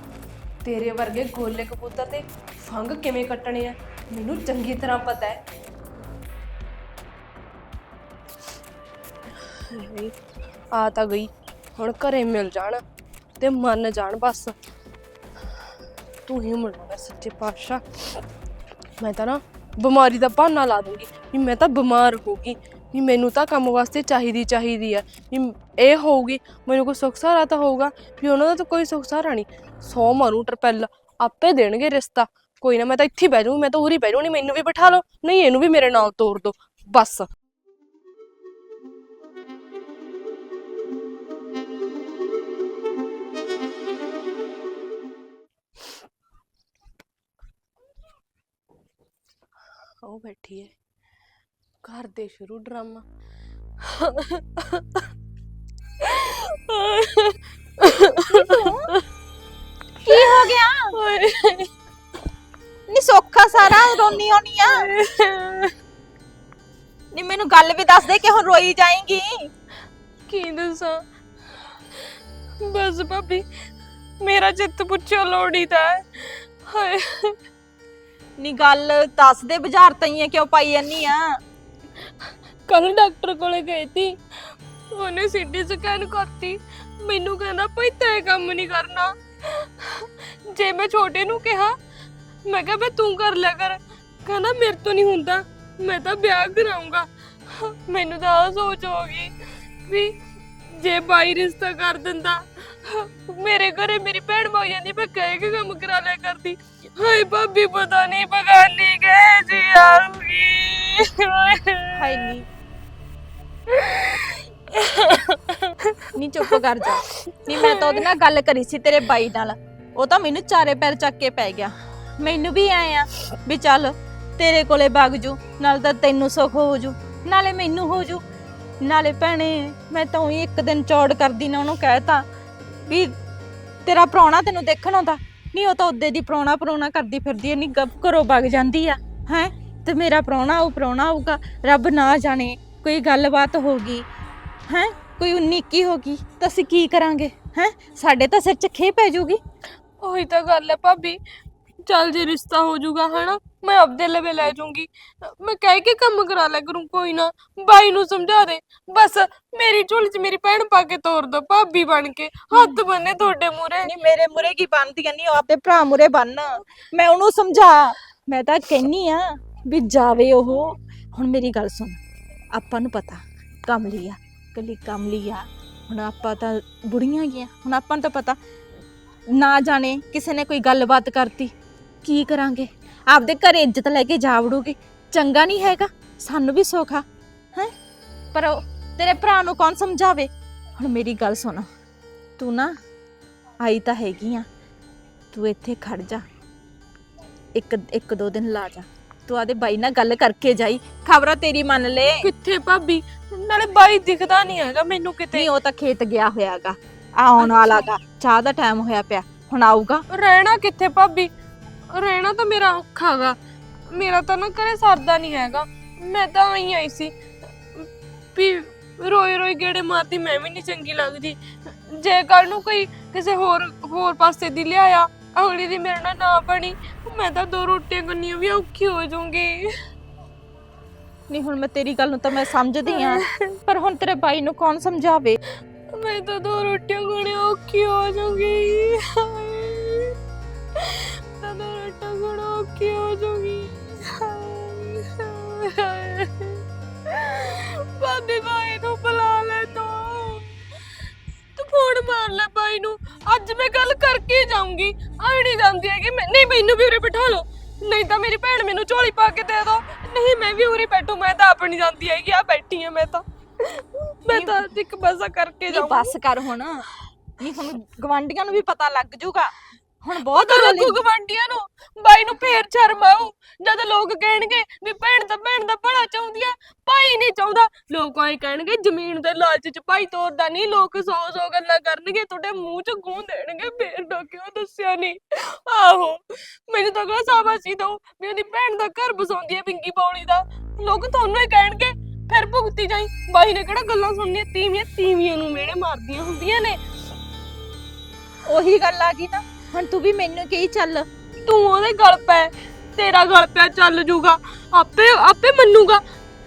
ਤੇਰੇ ਵਰਗੇ ਗੋਲੇ ਕਬੂਤਰ ਤੇ ਫੰਗ ਕਿਵੇਂ ਕੱਟਣੇ ਆ? ਮੈਨੂੰ ਚੰਗੀ ਤਰ੍ਹਾਂ ਪਤਾ ਹੈ। ਹਾਏ, ਆ ਤਾਂ ਗਈ। ਹੁਣ ਘਰੇ ਮਿਲ ਜਾਣ ਤੇ ਮੰਨ ਜਾਣ ਬਸ। ਤੂੰ ਹੀ ਮਿਲਣਾ ਸੱਚੇ ਪਾਤਸ਼ਾਹ। ਮੈਂ ਤਾਂ ਨਾ ਬਿਮਾਰੀ ਦਾ ਬਹਾਨਾ ਲਾ ਦੂੰਗੀ ਵੀ ਮੈਂ ਤਾਂ ਬਿਮਾਰ ਹੋ ਗਈ। ਵੀ ਮੈਨੂੰ ਤਾਂ ਕੰਮ ਵਾਸਤੇ ਚਾਹੀਦੀ ਚਾਹੀਦੀ ਆ। ਵੀ ਇਹ ਹੋਊਗੀ ਮੈਨੂੰ ਕੋਈ ਸੁੱਖ ਸਹਾਰਾ ਤਾਂ ਹੋਊਗਾ। ਵੀ ਉਹਨਾਂ ਦਾ ਤਾਂ ਕੋਈ ਸੁੱਖ ਸਹਾਰਾ ਨਹੀਂ। ਸੌ ਮਾਰੂ ਟਰਪੈਲ ਆਪੇ ਦੇਣਗੇ ਰਿਸ਼ਤਾ। ਕੋਈ ਨਾ ਮੈਂ ਤਾਂ ਇੱਥੇ ਬਹਿ ਜਾਊਂ ਮੈਂ ਤਾਂ ਉਰੀ ਬਹਿ ਜਾਊਂ ਨਹੀਂ ਮੈਨੂੰ ਵੀ ਬਿਠਾ ਲਓ ਨਹੀਂ ਇਹਨੂੰ ਵੀ ਮੇਰੇ ਨਾਲ ਤੋਰ ਦਿਓ। ਬਸ। ਉਹ ਬੈਠੀ ਹੈ ਘਰ ਦੇ ਸ਼ੁਰੂ ਡਰਾਮਾ। ਕੀ ਹੋ ਗਿਆ? ਨੀ ਸੌਖਾ ਸਾਰਾ ਰੋਨੀ ਹੋਣੀ ਆ। ਨੀ ਮੈਨੂੰ ਗੱਲ ਵੀ ਦੱਸ ਦੇ ਕਿ ਹੁਣ ਰੋਈ ਜਾਏਂਗੀ। ਕੀ ਦੱਸਾਂ? ਬਸ ਭਾਬੀ ਮੇਰਾ ਚਿੱਤ ਪੁੱਛੋ ਲੋੜੀ ਦਾ। ਹੈ। ਹਾਏ। ਨੀ ਗੱਲ ਦੱਸ ਦੇ ਬਾਜ਼ਾਰ ਤਈਏ ਕਿਉਂ ਪਾਈ ਜਾਨੀ ਆ? ਕੱਲ ਡਾਕਟਰ ਕੋਲੇ ਗਏ ਸੀ ਉਹਨੇ ਸੀਟੀ ਸਕੈਨ ਕਰਤੀ। ਮੈਨੂੰ ਕਹਿੰਦਾ, ਭਾਈ ਤੈਂ ਕੰਮ ਨਹੀਂ ਕਰਨਾ। ਜੇ ਮੈਂ ਛੋਟੇ ਨੂੰ ਕਿਹਾ, ਮੈਂ ਕਿਹਾ ਬੇ ਤੂੰ ਕਰ ਲਿਆ ਕਰ। ਕਹਿੰਦਾ, ਮੇਰੇ ਤੋਂ ਨਹੀਂ ਹੁੰਦਾ। ਮੈਂ ਤਾਂ ਵਿਆਹ ਕਰਾਉਂਗਾ ਮੈਨੂੰ ਤਾਂ ਆਹ ਸੋਚ ਹੋ ਗਈ ਵੀ ਜੇ ਬਾਈ ਰਿਸ਼ਤਾ ਕਰ ਦਿੰਦਾ ਮੇਰੇ ਘਰੇ ਮੇਰੀ ਭੈਣ ਭਾਈ ਜਾਂਦੀ, ਮੈਂ ਕਹਿ ਕੇ ਕੰਮ ਕਰਾ ਲਿਆ ਕਰਦੀ। ਹਾਏ ਭਾਬੀ, ਪਤਾ ਨਹੀਂ ਬਗਾਨੀ ਗਏ ਜੀ ਆਉਂਗੀ ਹਾਏ ਨੀ। ਨੀ, ਚੁੱਪ ਕਰ ਜਾ। ਨੀ, ਮੈਂ ਤਾਂ ਉਹਦੇ ਨਾਲ ਗੱਲ ਕਰੀ ਸੀ ਤੇਰੇ ਬਾਈ ਨਾਲ। ਉਹ ਤਾਂ ਮੈਨੂੰ ਚਾਰੇ ਪੈਰ ਚੱਕ ਕੇ ਪੈ ਗਿਆ। ਮੈਨੂੰ ਵੀ ਐ ਆ ਵੀ ਚੱਲ ਤੇਰੇ ਕੋਲੇ ਵਗ ਜੂ, ਨਾਲ ਤਾਂ ਤੈਨੂੰ ਸੁੱਖ ਹੋ ਜੂ, ਨਾਲੇ ਮੈਨੂੰ ਹੋ ਜੂ। ਨਾਲੇ ਭੈਣੇ, ਮੈਂ ਤਾਂ ਉਹੀ ਇੱਕ ਦਿਨ ਚੌੜ ਕਰਦੀ ਨਾ ਉਹਨੂੰ ਕਹਿਤਾ ਵੀ ਤੇਰਾ ਪ੍ਰਾਹੁਣਾ ਤੈਨੂੰ ਦੇਖਣ ਆਉਂਦਾ। ਨਹੀਂ ਉਹ ਤਾਂ ਉਹਦੇ ਦੀ ਪ੍ਰਾਹੁਣਾ ਪ੍ਰਾਹੁਣਾ ਕਰਦੀ ਫਿਰਦੀ ਐ ਨਹੀਂ ਗੱਪ ਘਰੋਂ ਵਗ ਜਾਂਦੀ ਆ, ਹੈ? ਤੇ ਮੇਰਾ ਪ੍ਰਾਹੁਣਾ ਉਹ ਪ੍ਰਾਹੁਣਾ ਆਊਗਾ, ਰੱਬ ਨਾ ਜਾਣੇ, ਕੋਈ ਗੱਲਬਾਤ ਹੋ ਗਈ, ਹੈ? ਕੋਈ ਉਨੀ ਇੱਕੀ ਹੋ ਗਈ, ਤਾਂ ਅਸੀਂ ਕੀ ਕਰਾਂਗੇ, ਹੈ? ਸਾਡੇ ਤਾਂ ਸਿਰ 'ਚ ਖੇ ਪੈ ਜਾਊਗੀ ਉਹੀ ਤਾਂ ਗੱਲ ਹੈ ਭਾਬੀ, ਚੱਲ ਜੇ ਰਿਸ਼ਤਾ ਹੋ ਜਾਊਗਾ ਹਨਾ? ਮੈਂ ਆਪਦੇ ਲਵੇ ਲੈ ਜਾਊਂਗੀ। ਮੈਂ ਕਹਿ ਕੇ ਕੰਮ ਕਰਾ ਲਿਆ ਕਰੂੰ, ਕੋਈ ਨਾ। ਬਾਈ ਨੂੰ ਸਮਝਾ ਦੇ। ਬਸ ਮੇਰੀ ਝੋਲੀ 'ਚ ਮੇਰੀ ਭੈਣ ਪਾ ਕੇ ਤੋਰ ਦੋ, ਭਾਬੀ ਬਣ ਕੇ। ਹੱਥ ਬੰਨੇ ਤੁਹਾਡੇ ਮੂਰੇ ਨਹੀਂ, ਮੇਰੇ ਮੁਰੇ ਕੀ ਬੰਨਦੀਆਂ ਨਹੀਂ, ਉਹ ਆਪਦੇ ਭਰਾ ਮੁਰੇ ਬੰਨ। ਮੈਂ ਉਹਨੂੰ ਸਮਝਾ। ਮੈਂ ਤਾਂ ਕਹਿਨੀ ਆ ਵੀ ਜਾਵੇ ਉਹ। ਹੁਣ ਮੇਰੀ ਗੱਲ ਸੁਣ। ਆਪਾਂ ਨੂੰ ਪਤਾ ਕਮਲੀ ਆ ਕੱਲੀ ਕਮਲੀ ਆ। ਹੁਣ ਆਪਾਂ ਤਾਂ ਬੁੜੀਆਂ ਗਈਆਂ ਹੁਣ ਆਪਾਂ ਨੂੰ ਤਾਂ ਪਤਾ। ਨਾ ਜਾਣੇ, ਕਿਸੇ ਨੇ ਕੋਈ ਗੱਲਬਾਤ ਕਰਤੀ। ਕੀ ਕਰਾਂਗੇ? ਆਪਦੇ ਘਰੇ ਇੱਜ਼ਤ ਲੈ ਕੇ ਜਾ ਵੜੂਗੀ। ਚੰਗਾ ਨਹੀਂ ਹੈਗਾ। ਸਾਨੂੰ ਵੀ ਸੋਖਾ ਹੈ? ਪਰ ਉਹ ਤੇਰੇ ਭਰਾ ਨੂੰ ਕੌਣ ਸਮਝਾਵੇ? ਹੁਣ ਮੇਰੀ ਗੱਲ ਸੁਣ। ਤੂੰ ਨਾ ਆਈ ਤਾਂ ਹੈਗੀ ਆ। ਤੂੰ ਇੱਥੇ ਖੜ ਜਾ। ਇੱਕ ਇੱਕ ਦੋ ਦਿਨ ਲਾ ਜਾ। ਤੂੰ ਆਦੇ ਬਾਈ ਨਾਲ ਗੱਲ ਕਰਕੇ ਜਾਈ। ਖਬਰਾਂ ਤੇਰੀ ਮੰਨ ਲੈ। ਕਿੱਥੇ ਭਾਬੀ? ਨਾਲੇ ਬਾਈ ਦਿਖਦਾ ਨਹੀਂ ਹੈਗਾ ਮੈਨੂੰ ਕਿਤੇ। ਨਹੀਂ ਉਹ ਤਾਂ ਖੇਤ ਗਿਆ ਹੋਇਆਗਾ। ਆਉਣ ਵਾਲਾਗਾ ਚਾਹ ਦਾ ਟਾਈਮ ਹੋਇਆ ਪਿਆ। ਹੁਣ ਆਊਗਾ। ਰਹਿਣਾ ਕਿੱਥੇ ਭਾਬੀ? ਰਹਿਣਾ ਤਾਂ ਮੇਰਾ ਔਖਾ ਗਾ। ਮੇਰਾ ਤਾਂ ਨਾ ਘਰੇ ਸਰਦਾ ਨਹੀਂ ਹੈਗਾ। ਮੈਂ ਤਾਂ ਆਈ ਆਈ ਸੀ। ਵੀ ਰੋਈ ਰੋਈ ਗੇੜੇ ਮਾਰਦੀ ਮੈਂ ਵੀ ਨਹੀਂ ਚੰਗੀ ਲੱਗਦੀ। ਜੇ ਕੱਲ ਨੂੰ ਕੋਈ ਕਿਸੇ ਹੋਰ ਹੋਰ ਪਾਸੇ ਦੀ ਲਿਆਇਆ ਅਗਲੀ ਦੀ ਮੇਰੇ ਨਾਲ ਨਾ ਬਣੀ ਮੈਂ ਤਾਂ ਦੋ ਰੋਟੀਆਂ ਕੰਨੀਆਂ ਵੀ ਔਖੀ ਹੋ ਜਾਊਂਗੀ। ਨਹੀਂ ਹੁਣ ਮੈਂ ਤੇਰੀ ਗੱਲ ਨੂੰ ਤਾਂ ਮੈਂ ਸਮਝਦੀ ਆ ਪਰ ਹੁਣ ਤੇਰੇ ਬਾਈ ਨੂੰ ਕੌਣ ਸਮਝਾਵੇ? ਮੈਂ ਤਾਂ ਦੋ ਰੋਟੀਆਂ ਖਾਣੇ ਔਖੀ ਹੋ ਜਾਊਂਗੀ। ਮਾਰ ਲੈ ਭਾਈ ਨੂੰ। ਅੱਜ ਮੈਂ ਗੱਲ ਕਰਕੇ ਜਾਊਂਗੀ। ਆਈ ਨਹੀਂ ਜਾਂਦੀ ਹੈਗੀ ਮੈਂ ਨਹੀਂ ਮੈਨੂੰ ਵੀ ਉਰੇ ਬਿਠਾ ਲਓ। ਨਹੀਂ ਤਾਂ ਮੇਰੀ ਭੈਣ ਮੈਨੂੰ ਝੋਲੀ ਪਾ ਕੇ ਦੇ ਦੋ। ਨਹੀਂ ਮੈਂ ਵੀ ਉਰੇ ਬੈਠੂ ਮੈਂ ਤਾਂ ਆਪਣੀ ਜਾਂਦੀ ਹੈਗੀ ਆ ਬੈਠੀ ਆ ਮੈਂ ਤਾਂ। ਮੈਂ ਤਾਂ ਇੱਕ ਬਸਾ ਕਰਕੇ ਨਹੀਂ ਜਾਊਂ ਬਸ ਕਰ ਹੁਣ। ਨਹੀਂ ਹੁਣ ਗਵਾਂਡੀਆਂ ਨੂੰ ਵੀ ਪਤਾ ਲੱਗ ਜਾਊਗਾ ਹੁਣ ਬਹੁਤ ਪਤਾ ਰੌਲੀ- ਗਵਾਂਡੀਆਂ ਨੂੰ। ਬਾਈ ਨੂੰ ਫੇਰ ਸ਼ਰਮ ਆਊ। ਜਦ ਲੋਕ ਕਹਿਣਗੇ ਵੀ ਭੈਣ ਤਾਂ ਭੈਣ ਦਾ ਭਲਾ ਚਾਹੁੰਦੀ ਆ ਭਾਈ ਨਹੀਂ ਚਾਹੁੰਦਾ। ਲੋਕ ਐਂ ਕਹਿਣਗੇ ਜ਼ਮੀਨ ਦੇ ਲਾਲਚ ਚ ਭਾਈ ਤੋਰਦਾ ਨਹੀਂ ਲੋਕ ਸੌ ਸੌ ਗੱਲਾਂ ਕਰਨਗੇ ਤੁਹਾਡੇ ਮੂੰਹ ਚ ਗੂੰ ਦੇਣਗੇ ਫੇਰ ਕਿਉਂ ਦੱਸਿਆ ਨਹੀਂ? ਆਹੋ ਮੈਨੂੰ ਤਾਂ ਕਹਾ ਸਾਬਾਸੀ ਦੋ ਵੀ ਉਹਦੀ ਭੈਣ ਦਾ ਘਰ ਬਸਾਉਂਦੀ ਹੈ ਪਿੰਕੀ ਪੌਲੀ ਦਾ। ਲੋਕ ਤੁਹਾਨੂੰ ਹੀ ਕਹਿਣਗੇ ਫਿਰ ਭੁਗਤੀ ਜਾਈ। ਬਾਈ ਨੇ ਕਿਹੜਾ ਗੱਲਾਂ ਸੁਣਨੀਆਂ? ਤੀਵੀਆਂ ਤੀਵੀਆਂ ਨੂੰ ਮੇੜੇ ਮਾਰਦੀਆਂ ਹੁੰਦੀਆਂ ਨੇ। ਉਹੀ ਗੱਲ ਆ ਗਈ ਨਾ। ਹੁਣ ਤੂੰ ਵੀ ਮੈਨੂੰ ਕਹੀ ਚੱਲ। ਤੂੰ ਉਹਦੇ ਗਲ ਪੈ, ਤੇਰਾ ਗਲ ਪਿਆ ਚੱਲ ਜੂਗਾ। ਆਪੇ ਆਪੇ ਮੰਨੂਗਾ।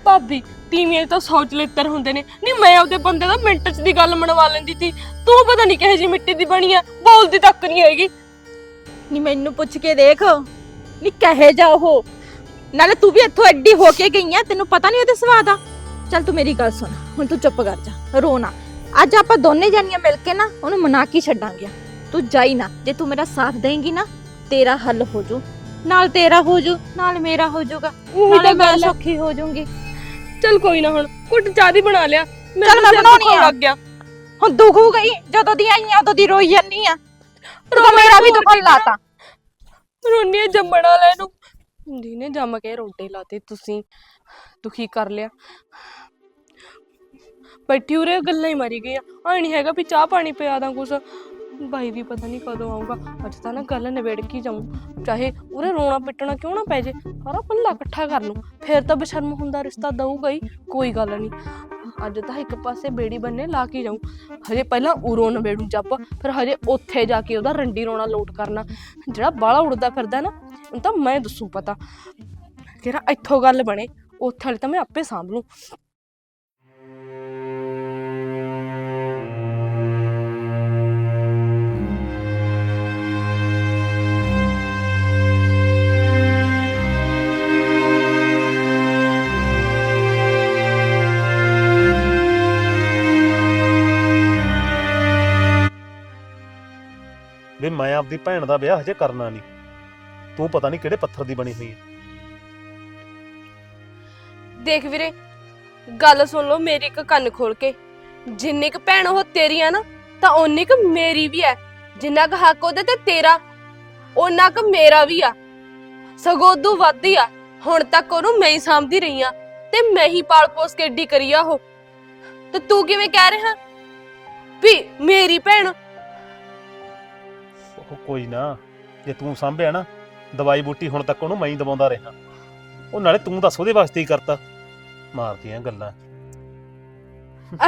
ਭਾਬੀ ਤੀਵੀਆਂ ਤਾਂ ਸੋਚ ਲਿੱਤਰ ਹੁੰਦੇ ਨੇ। ਨਹੀਂ, ਮੈਂ ਉਹਦੇ ਬੰਦੇ ਦਾ ਮਿੰਟ ਚ ਦੀ ਗੱਲ ਮਨਵਾ ਲੈਂਦੀ ਸੀ। ਤੂੰ ਪਤਾ ਨਹੀਂ ਕਿਹੋ ਜੀ ਮਿੱਟੀ ਦੀ ਬਣੀ ਆ। ਬੋਲਦੀ ਤੱਕ ਨਹੀਂ ਹੈਗੀ। ਨਹੀਂ, ਮੈਨੂੰ ਪੁੱਛ ਕੇ ਦੇਖ। ਨਹੀਂ, ਕਹੇ ਜਾ ਉਹ। ਨਾਲੇ ਤੂੰ ਵੀ ਇੱਥੋਂ ਐਡੀ ਹੋ ਕੇ ਗਈ ਆ, ਤੈਨੂੰ ਪਤਾ ਨਹੀਂ ਉਹਦੇ ਸਵਾਦ ਆ ਚੱਲ ਤੂੰ ਮੇਰੀ ਗੱਲ ਸੁਣ। ਹੁਣ ਤੂੰ ਚੁੱਪ ਕਰ ਜਾ। ਰੋ ਨਾ। ਅੱਜ ਆਪਾਂ ਦੋਨੇ ਜਾਨੀਆਂ ਮਿਲ ਕੇ ਨਾ, ਉਹਨੂੰ ਮਨਾ ਕੇ ਛੱਡਾਂਗੇ। ਤੂੰ ਜਾਈ ਨਾ ਜੇ ਤੂੰ ਮੇਰਾ ਸਾਥ ਦੇਂਗੀ ਨਾ ਤੇਰਾ ਹੱਲ ਹੋ ਜੂ। ਨਾਲ ਤੇਰਾ ਹੋ ਜੂ ਨਾਲ ਮੇਰਾ ਹੋ ਜਾਊਗਾ ਉਹੀ ਤਾਂ ਮੈਂ ਗੱਲ। ਸੌਖੀ ਹੋ ਜਾਊਂਗੀ ਚੱਲ ਕੋਈ ਨਾ ਹੁਣ ਕੁੱਟ ਚਾਹ ਦੀ ਬਣਾ ਲਿਆ। ਚੱਲ ਮੈਂ ਤਾਂ ਸਿਰ ਬਣਾਉਣੀ ਦੁਖਣ ਆ। ਲੱਗ ਗਿਆ। ਹੁਣ ਦੁੱਖ ਹੋ ਗਈ ਜਦੋਂ ਦੀ ਆਈ ਆ ਉਦੋਂ ਦੀ ਰੋਈ ਜਾਂਦੀ ਆ। ਤੂੰ ਤਾਂ ਮੇਰਾ ਵੀ ਕੀ ਲਾਤਾ। ਰੋਣੀ ਜੰਮਣ ਵਾਲੇ ਨੂੰ। ਜਿਹਨੇ ਜੰਮ ਕੇ ਰੋਟੇ ਲਾਤੇ ਤੁਸੀਂ ਦੁਖੀ ਕਰ ਲਿਆ। ਬੈਠੀ ਉਰੇ ਗੱਲਾਂ ਹੀ ਮਾਰੀ ਗਈ ਆ। ਨਹੀਂ ਹੈਗਾ ਵੀ ਚਾਹ ਪਾਣੀ ਪਿਆ ਦਾਂ ਕੁਛ। ਬਾਈ ਵੀ ਪਤਾ ਨਹੀਂ ਕਦੋਂ ਆਊਗਾ। ਅੱਜ ਤਾਂ ਨਾ ਗੱਲ ਨਿਬੇੜ ਕੇ ਜਾਊਂ। ਚਾਹੇ ਉਰੇ ਰੋਣਾ ਪਿੱਟਣਾ ਕਿਉਂ ਨਾ ਪੈ ਜੇ ਸਾਰਾ ਪੱਲਾ ਇਕੱਠਾ ਕਰ ਲੂੰ ਫੇਰ ਤਾਂ ਬਸ਼ਰਮ ਹੁੰਦਾ, ਰਿਸ਼ਤਾ ਦਊਗਾ ਹੀ, ਕੋਈ ਗੱਲ ਨਹੀਂ ਅੱਜ ਤਾਂ ਇੱਕ ਪਾਸੇ ਬੇੜੀ ਬੰਨੇ ਲਾ ਕੇ ਜਾਊਂ। ਹਜੇ ਪਹਿਲਾਂ ਉਰੋਂ ਨਵੇੜੂ ਜੱਪ, ਫਿਰ ਹਜੇ ਉੱਥੇ ਜਾ ਕੇ ਉਹਦਾ ਰੰਡੀ ਰੋਣਾ ਲੋਟ ਕਰਨਾ। ਜਿਹੜਾ ਬਾਲਾ ਉੜਦਾ ਫਿਰਦਾ ਨਾ, ਉਹਨੂੰ ਤਾਂ ਮੈਂ ਦੱਸੂ ਪਤਾ। ਕਿਹੜਾ ਇੱਥੋਂ ਗੱਲ ਬਣੇ, ਉੱਥੇ ਵਾਲੀ ਤਾਂ ਮੈਂ ਆਪੇ ਸਾਂਭ ਲੂੰ ਵੀ ਮੈਂ ਆਪਦੀ ਭੈਣ ਦਾ ਵਿਆਹ ਹਜੇ ਕਰਨਾ ਨਹੀਂ। ਤੂੰ ਪਤਾ ਨਹੀਂ ਕਿਹੜੇ ਪੱਥਰ ਦੀ ਬਣੀ ਹੋਈ ਹੈ ਦੇਖ ਵੀਰੇ, ਗੱਲ ਸੁਣ ਲਓ ਮੇਰੀ ਇੱਕ ਕੰਨ ਖੋਲ ਕੇ। ਜਿੰਨੀ ਕੁ ਭੈਣ ਉਹ ਤੇਰੀ ਆ ਨਾ, ਤਾਂ ਓਨੀ ਕੁ ਮੇਰੀ ਵੀ ਹੈ ਜਿੰਨਾ ਕੁ ਹੱਕ ਉਹਦੇ ਤੇ ਤੇਰਾ, ਓਨਾ ਕੁ ਮੇਰਾ ਵੀ ਆ। ਸਗੋਂ ਉਦੋਂ ਵੱਧ ਹੀ ਆ। ਹੁਣ ਤੱਕ ਉਹਨੂੰ ਮੈਂ ਹੀ ਸਾਂਭਦੀ ਰਹੀ ਆ ਤੇ ਮੈਂ ਹੀ ਪਾਲ ਪੋਸ ਕੇ ਏਡੀ ਕਰੀ ਆ ਉਹ। ਤੇ ਤੂੰ ਕਿਵੇਂ ਕਹਿ ਰਿਹਾ? ਵੀ ਮੇਰੀ ਭੈਣ ਉਹ ਕੋਈ ਨਾ। ਜੇ ਤੂੰ ਸਾਂਭਿਆ ਨਾ, ਦਵਾਈ ਬੂਟੀ ਹੁਣ ਤੱਕ ਉਹਨੂੰ ਮੈਂ ਹੀ ਦਵਾਉਂਦਾ ਰਿਹਾ। ਉਹ ਨਾਲੇ ਤੂੰ ਦੱਸ ਉਹਦੇ ਵਾਸਤੇ ਹੀ ਕਰਤਾ। ਮਾਰਦੀਆਂ ਗੱਲਾਂ।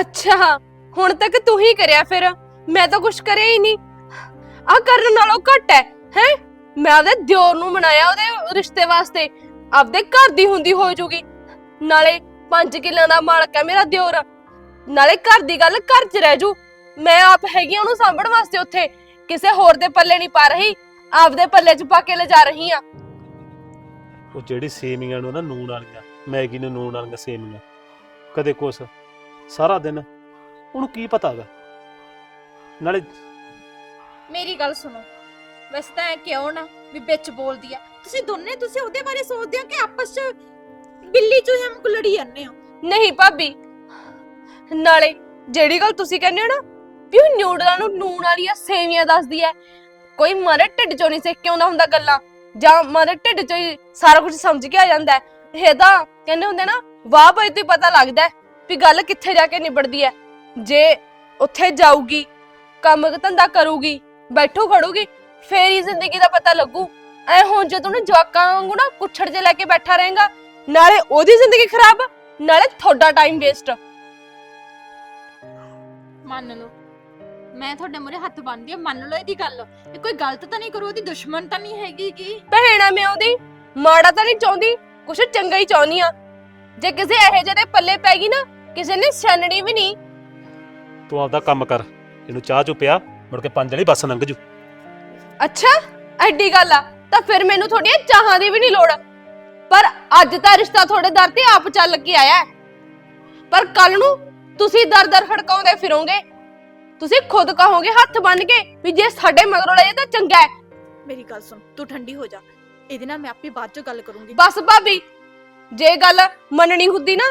ਅੱਛਾ, ਹੁਣ ਤੱਕ ਤੂੰ ਹੀ ਕਰਿਆ ਫਿਰ? ਮੈਂ ਤਾਂ ਕੁਝ ਕਰਿਆ ਹੀ ਨਹੀਂ। ਆ ਕਰਨ ਨਾਲੋਂ ਘੱਟ ਹੈ ਹੈ? ਮੈਂ ਆਪਦੇ ਦਿਓਰ ਨੂੰ ਮਨਾਇਆ ਉਹਦੇ ਰਿਸ਼ਤੇ ਵਾਸਤੇ। ਆਪਦੇ ਘਰ ਦੀ ਹੁੰਦੀ ਹੋ ਜੂਗੀ। ਨਾਲੇ 5 ਕਿੱਲਿਆਂ ਦਾ ਮਾਲਕ ਹੈ ਮੇਰਾ ਦਿਓਰ। ਨਾਲੇ ਘਰ ਦੀ ਗੱਲ ਘਰ 'ਚ ਰਹਿ ਜੂ। ਮੈਂ ਆਪ ਹੈਗੀ ਆ ਉਹਨੂੰ ਸਾਂਭਣ ਵਾਸਤੇ ਉੱਥੇ। ਕਿਸੇ ਹੋਰ ਦੇ ਪੱਲੇ ਨਹੀਂ ਪਾ ਰਹੀ ਆਪਦੇ ਪੱਲੇ 'ਚ ਪਾ ਕੇ ਲਿਜਾ ਰਹੀ ਆ। ਉਹ ਜਿਹੜੀ ਸੇਮੀਆਂ ਨੂੰ ਨਾ ਨੂਣ ਵਾਲੀਆਂ ਮੈਗੀ ਨੂੰ ਨੂਣ ਵਾਲੀਆਂ ਸੇਮੀਆਂ ਕਦੇ ਕੁਛ ਸਾਰਾ ਦਿਨ ਉਹਨੂੰ ਕੀ ਪਤਾ ਹੈਗਾ ਨਾਲੇ ਮੇਰੀ ਗੱਲ ਸੁਣੋ ਵੈਸੇ ਤਾਂ ਕਿਉਂ ਨਾ ਵੀ ਵਿੱਚ ਬੋਲਦੀ ਆ? ਤੁਸੀਂ ਦੋਨੇ ਤੁਸੀਂ ਉਹਦੇ ਬਾਰੇ ਸੋਚਦੇ ਹੋ ਕਿ ਆਪਸ ਚ ਬਿੱਲੀ ਚੂਹਿਆਂ ਵਾਂਗ ਲੜੀ ਜਾਂਦੇ ਹੋ? ਨਹੀਂ ਭਾਬੀ ਨਾਲੇ ਜਿਹੜੀ ਗੱਲ ਤੁਸੀਂ ਕਹਿੰਦੇ ਹੋ ਨਾ ਵੀ ਉਹ ਨਿਊਡਲਾਂ ਨੂੰ ਨੂਣ ਵਾਲੀਆਂ ਸੇਵੀਆਂ ਦੱਸਦੀ ਐ। ਕੋਈ ਮਾਰੇ ਢਿੱਡ ਚੋਂ ਨਹੀਂ ਸਿੱਖ ਕੇ ਆਉਂਦਾ ਹੁੰਦਾ ਗੱਲਾਂ। ਜਾਂ ਮਾਰੇ ਢਿੱਡ ਚੋਂ ਹੀ ਸਾਰਾ ਕੁਝ ਸਮਝ ਕੇ ਆ ਜਾਂਦਾ ਹੈ। ਇਹ ਤਾਂ ਕਹਿੰਦੇ ਹੁੰਦੇ ਨਾ, ਵਾਹ ਭਾਈ ਤੇ ਪਤਾ ਲੱਗਦਾ ਵੀ ਗੱਲ ਕਿੱਥੇ ਜਾ ਕੇ ਨਿਬੜਦੀ ਐ। ਜੇ ਉੱਥੇ ਜਾਊਗੀ, ਕੰਮ ਧੰਦਾ ਕਰੂਗੀ, ਬੈਠੂ ਖੜੂਗੀ, ਫੇਰ ਹੀ ਜ਼ਿੰਦਗੀ ਦਾ ਪਤਾ ਲੱਗੂ। ਐ ਹੁਣ ਜੇ ਤੂੰ ਜਵਾਕਾਂ ਵਾਂਗੂ ਨਾ ਕੁੱਛੜ ਜੇ ਲੈ ਕੇ ਬੈਠਾ ਰਹੇਗਾ, ਨਾਲੇ ਉਹਦੀ ਜ਼ਿੰਦਗੀ ਖਰਾਬ, ਨਾਲੇ ਤੁਹਾਡਾ ਟਾਈਮ ਵੇਸਟ ਮੰਨ ਲਓ। ਮੈਂ ਤੁਹਾਡੇ ਮੂਹਰੇ ਹੱਥ ਬੰਨਦੀ ਆ ਮੰਨ ਲਓ ਇਹਦੀ ਗੱਲ। ਇਹ ਕੋਈ ਗਲਤ ਤਾਂ ਨਹੀਂ ਕਰੂ ਉਹਦੀ ਦੁਸ਼ਮਣ ਤਾਂ ਨਹੀਂ ਹੈਗੀ ਕੀ? ਭੈਣਾ ਮੈਂ ਉਹਦੀ ਮਾੜਾ ਤਾਂ ਨਹੀਂ ਚਾਹੁੰਦੀ ਕੁਛ ਚੰਗਾ ਹੀ ਚਾਹੁੰਦੀ ਆ ਜੇ ਕਿਸੇ ਇਹੋ ਜਿਹੇ ਦੇ ਪੱਲੇ ਪੈ ਗਈ ਨਾ ਕਿਸੇ ਨੇ ਛਾਨਣੀ ਵੀ ਨਹੀਂ। ਤੂੰ ਆਪਦਾ ਕੰਮ ਕਰ ਇਹਨੂੰ ਚਾਹ ਚੁ ਪਿਆ ਮੁੜ ਕੇ ਪੰਜ ਵਾਲੀ ਬੱਸ ਲੰਘ ਜੂ। ਅੱਛਾ ਐਡੀ ਗੱਲ ਆ ਤਾਂ ਫਿਰ ਮੈਨੂੰ ਤੁਹਾਡੀਆਂ ਚਾਹਾਂ ਦੀ ਵੀ ਨਹੀਂ ਲੋੜ। ਪਰ ਅੱਜ ਤਾਂ ਰਿਸ਼ਤਾ ਤੁਹਾਡੇ ਦਰ ਤੇ ਆਪ ਚੱਲ ਕੇ ਆਇਆ ਹੈ। ਪਰ ਕੱਲ ਨੂੰ ਤੁਸੀਂ ਦਰ ਦਰ ਖੜਕਾਉਂਦੇ ਫਿਰੋਗੇ। ਤੁਸੀਂ ਖੁਦ ਕਹੋਗੇ ਹੱਥ ਬੰਨ ਕੇ ਵੀ ਜੇ ਸਾਡੇ ਮਗਰੋਂ ਲੈ ਤਾਂ ਚੰਗਾ ਹੈ। ਮੇਰੀ ਗੱਲ ਸੁਣ ਤੂੰ ਠੰਡੀ ਹੋ ਜਾ। ਇਹਦੇ ਨਾਲ ਮੈਂ ਆਪੇ ਬਾਅਦ ਚ ਗੱਲ ਕਰੂੰਗੀ। ਬਸ ਭਾਬੀ ਜੇ ਗੱਲ ਮੰਨਣੀ ਹੁੰਦੀ ਨਾ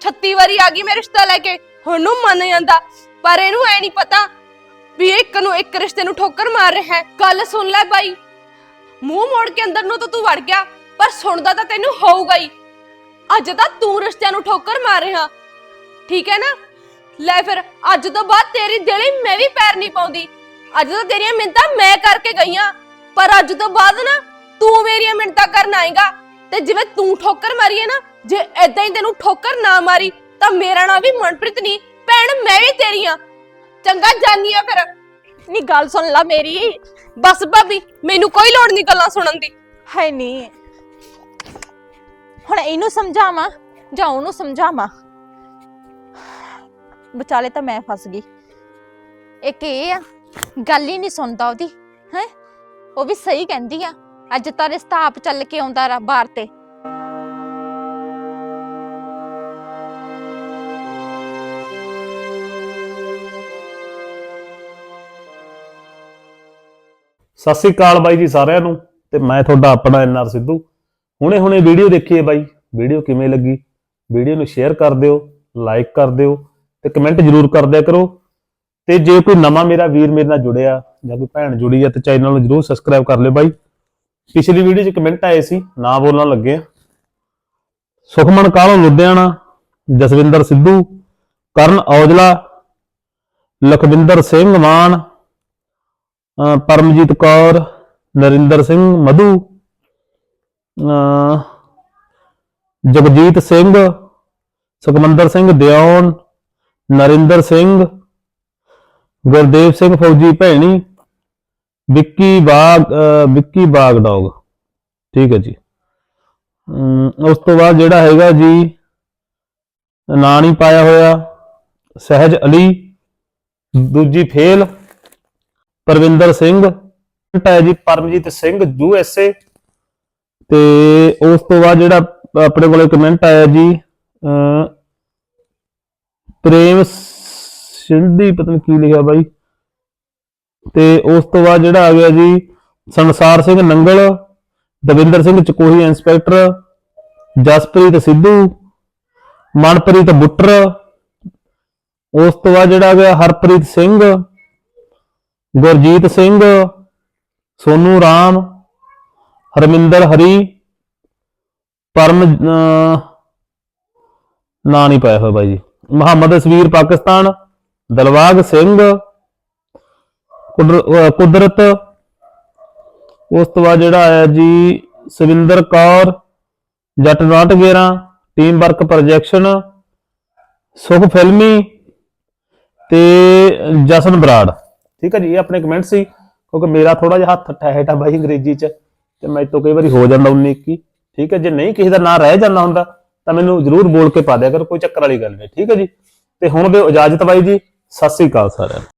36 ਵਾਰੀ ਆ ਗਈ ਮੈਂ ਰਿਸ਼ਤਾ ਲੈ ਕੇ ਹੁਣ ਨੂੰ ਮੰਨ ਜਾਂਦਾ। ਪਰ ਇਹਨੂੰ ਐ ਨਹੀਂ ਪਤਾ ਵੀ ਇਹ ਇੱਕ ਨੂੰ ਇੱਕ ਰਿਸ਼ਤੇ ਨੂੰ ਠੋਕਰ ਮਾਰ ਰਿਹਾ ਹੈ। ਗੱਲ ਸੁਣ ਲੈ ਬਾਈ ਮੂੰਹ ਮੋੜ ਕੇ ਅੰਦਰ ਨੂੰ ਤਾਂ ਤੂੰ ਵੜ ਗਿਆ ਪਰ ਸੁਣਦਾ ਤਾਂ ਤੈਨੂੰ ਹੋਊਗਾ ਹੀ। ਅੱਜ ਤਾਂ ਤੂੰ ਰਿਸ਼ਤਿਆਂ ਨੂੰ ਠੋਕਰ ਮਾਰ ਰਿਹਾ। ਠੀਕ ਹੈ ਨਾ? ਲੈ ਫਿਰ, ਅੱਜ ਤੋਂ ਬਾਅਦ ਤੇਰੀ ਦਿਲੀ ਮੈਂ ਵੀ ਪੈਰ ਨਹੀਂ ਪਾਉਂਦੀ। ਅੱਜ ਤਾਂ ਤੇਰੀਆਂ ਮਿੰਤਾਂ ਮੈਂ ਕਰਕੇ ਗਈਆਂ। ਪਰ ਅੱਜ ਤੋਂ ਬਾਅਦ ਨਾ, ਤੂੰ ਮੇਰੀਆਂ ਮਿੰਤਾਂ ਕਰਨ ਆਏਗਾ। ਤੇ ਜਿਵੇਂ ਤੂੰ ਠੋਕਰ ਮਾਰੀ ਹੈ ਨਾ, ਜੇ ਐਦਾਂ ਹੀ ਤੈਨੂੰ ਠੋਕਰ ਨਾ ਮਾਰੀ, ਤਾਂ ਮੇਰਾ ਨਾਂ ਵੀ ਮਨਪ੍ਰੀਤ ਨਹੀਂ, ਭੈਣ ਮੈਂ ਵੀ ਤੇਰੀਆਂ ਚੰਗਾ ਜਾਨੀ ਆ ਫਿਰ। ਨੀ ਗੱਲ ਸੁਣ ਲੈ ਮੇਰੀ। ਬਸ ਭਾਬੀ, ਮੈਨੂੰ ਕੋਈ ਲੋੜ ਨਹੀਂ ਗੱਲਾਂ ਸੁਣਨ ਦੀ। ਹੈ ਨਹੀਂ ਹੁਣ ਇਹਨੂੰ ਸਮਝਾਵਾਂ ਜਾਂ ਉਹਨੂੰ ਸਮਝਾਵਾਂ? ਵਿਚਾਲੇ ਤਾਂ ਮੈਂ ਫਸ ਗਈ। ਇੱਕ ਇਹ ਆ, ਗੱਲ ਹੀ ਨਹੀਂ ਸੁਣਦਾ ਉਹਦੀ, ਹੈ? ਉਹ ਵੀ ਸਹੀ ਕਹਿੰਦੀ ਆ, ਅੱਜ ਤਾਂ ਰਿਸ਼ਤਾ ਆਪ ਚੱਲ ਕੇ ਆਉਂਦਾ ਰਾ ਬਾਹਰ ਤੇ। ਸਤਿ ਸ੍ਰੀ ਅਕਾਲ ਬਾਈ ਜੀ ਸਾਰਿਆਂ ਨੂੰ, ਤੇ ਮੈਂ ਤੁਹਾਡਾ ਆਪਣਾ ਐਨਆਰ ਸਿੱਧੂ। ਹੁਣੇ ਹੁਣੇ ਵੀਡੀਓ ਦੇਖੀ ਹੈ ਬਾਈ, ਵੀਡੀਓ ਕਿਵੇਂ ਲੱਗੀ? ਵੀਡੀਓ ਨੂੰ ਸ਼ੇਅਰ ਕਰ ਦਿਓ, ਲਾਈਕ ਕਰ ਦਿਓ ਤੇ ਕਮੈਂਟ ਜ਼ਰੂਰ ਕਰਦਿਆ ਕਰੋ। ਤੇ ਜੇ ਕੋਈ ਨਵਾਂ ਮੇਰਾ ਵੀਰ ਮੇਰੇ ਨਾਲ ਜੁੜਿਆ ਜਾਂ ਕੋਈ ਭੈਣ ਜੁੜੀ ਆ ਤੇ ਚੈਨਲ ਨੂੰ ਜ਼ਰੂਰ ਸਬਸਕ੍ਰਾਈਬ ਕਰ ਲਿਓ ਬਾਈ। ਪਿਛਲੀ ਵੀਡੀਓ 'ਚ ਕਮੈਂਟ ਆਏ ਸੀ, ਨਾ ਬੋਲਣ ਲੱਗੇ ਆ। ਸੁਖਮਨ ਕਾਲੋ ਲੁਧਿਆਣਾ? ਜਸਵਿੰਦਰ ਸਿੱਧੂ, ਕਰਨ ਔਜਲਾ, ਲਖਵਿੰਦਰ ਸਿੰਘ ਮਾਨ ਪਰਮਜੀਤ ਕੌਰ, ਨਰਿੰਦਰ ਸਿੰਘ ਮਧੂ, ਅਹ ਜਗਜੀਤ ਸਿੰਘ, ਸੁਖਮੰਦਰ ਸਿੰਘ ਦਿਓਨ ਨਰਿੰਦਰ ਸਿੰਘ, ਗੁਰਦੇਵ ਸਿੰਘ ਫੌਜੀ ਭੈਣੀ, ਵਿੱਕੀ ਬਾਗ ਵਿੱਕੀ ਬਾਗ ਡੌਗ। ਠੀਕ ਹੈ ਜੀ। ਉਸ ਤੋਂ ਬਾਅਦ ਜਿਹੜਾ ਹੈਗਾ ਜੀ ਨਾਂ ਨਹੀਂ ਪਾਇਆ ਹੋਇਆ, ਸਹਿਜ ਅਲੀ, ਦੂਜੀ ਫੇਲ, ਪਰਵਿੰਦਰ ਸਿੰਘ ਹੈ ਜੀ Paramjit Singh, U S A. ਤੇ ਉਸ ਤੋਂ ਬਾਅਦ ਜਿਹੜਾ ਆਪਣੇ ਕੋਲੇ ਕਮੈਂਟ ਆਇਆ ਜੀ, ਅਹ ਪ੍ਰੇਮ ਸਿੰਧੀ ਪਤਾ ਨਹੀਂ ਕੀ ਲਿਖਿਆ ਬਾਈ। ਤੇ ਉਸ ਤੋਂ ਬਾਅਦ ਜਿਹੜਾ ਆ ਗਿਆ ਜੀ, ਸੰਸਾਰ ਸਿੰਘ ਨੰਗਲ, ਦਵਿੰਦਰ ਸਿੰਘ ਚਕੋਹੀ ਇੰਸਪੈਕਟਰ, ਜਸਪ੍ਰੀਤ ਸਿੱਧੂ, ਮਨਪ੍ਰੀਤ ਬੁੱਟਰ, ਉਸ ਤੋਂ ਬਾਅਦ ਜਿਹੜਾ ਆ ਗਿਆ ਹਰਪ੍ਰੀਤ ਸਿੰਘ, ਗੁਰਜੀਤ ਸਿੰਘ, ਸੋਨੂ ਰਾਮ, ਹਰਮਿੰਦਰ ਹਰੀ, ਪਰਮ ਨਾਂ ਨਹੀਂ ਪਾਇਆ ਹੋਇਆ ਬਾਈ ਜੀ। ਮੁਹੰਮਦ ਅਸਵੀਰ ਪਾਕਿਸਤਾਨ, ਦਲਵਾਗ ਸਿੰਘ ਕੁਦਰ- ਕੁਦਰਤ, ਉਸ ਤੋਂ ਬਾਅਦ ਜਿਹੜਾ ਆਇਆ ਜੀ ਸਵਿੰਦਰ ਕੌਰ, ਜੱਟ ਨਾਟ ਗੇਰਾ ਟੀਮ ਵਰਕ ਪ੍ਰੋਜੈਕਸ਼ਨ ਸੁਖ ਫਿਲਮੀ ਤੇ ਜਸਨ ਬਰਾੜ। ਠੀਕ ਹੈ ਜੀ, ਇਹ ਆਪਣੇ ਕਮੈਂਟ ਸੀ, ਕਿਉਂਕਿ ਮੇਰਾ ਥੋੜਾ ਜਿਹਾ ਹੱਥ ਠਹਿਟ ਆ ਬਾਈ ਅੰਗਰੇਜ਼ੀ ਚ, ਤੇ ਮੈਂ ਤੋਂ ਕਈ ਵਾਰੀ ਹੋ ਜਾਂਦਾ 19 21 ਠੀਕ ਹੈ, ਜੇ ਨਹੀਂ ਕਿਸੇ ਦਾ ਨਾਂ ਰਹਿ ਜਾਂਦਾ ਹੁੰਦਾ ਤਾਂ ਮੈਨੂੰ ਜਰੂਰ ਬੋਲ ਕੇ ਪਾ ਦਿਆ ਕਰੋ, ਕੋਈ ਚੱਕਰ ਵਾਲੀ ਗੱਲ ਨਹੀਂ, ਠੀਕ ਹੈ ਜੀ? ਤੇ ਹੁਣ ਦਿਓ ਇਜਾਜ਼ਤ ਬਾਈ ਜੀ, ਸਤਿ ਸ੍ਰੀ ਅਕਾਲ ਸਾਰਿਆਂ ਨੂੰ।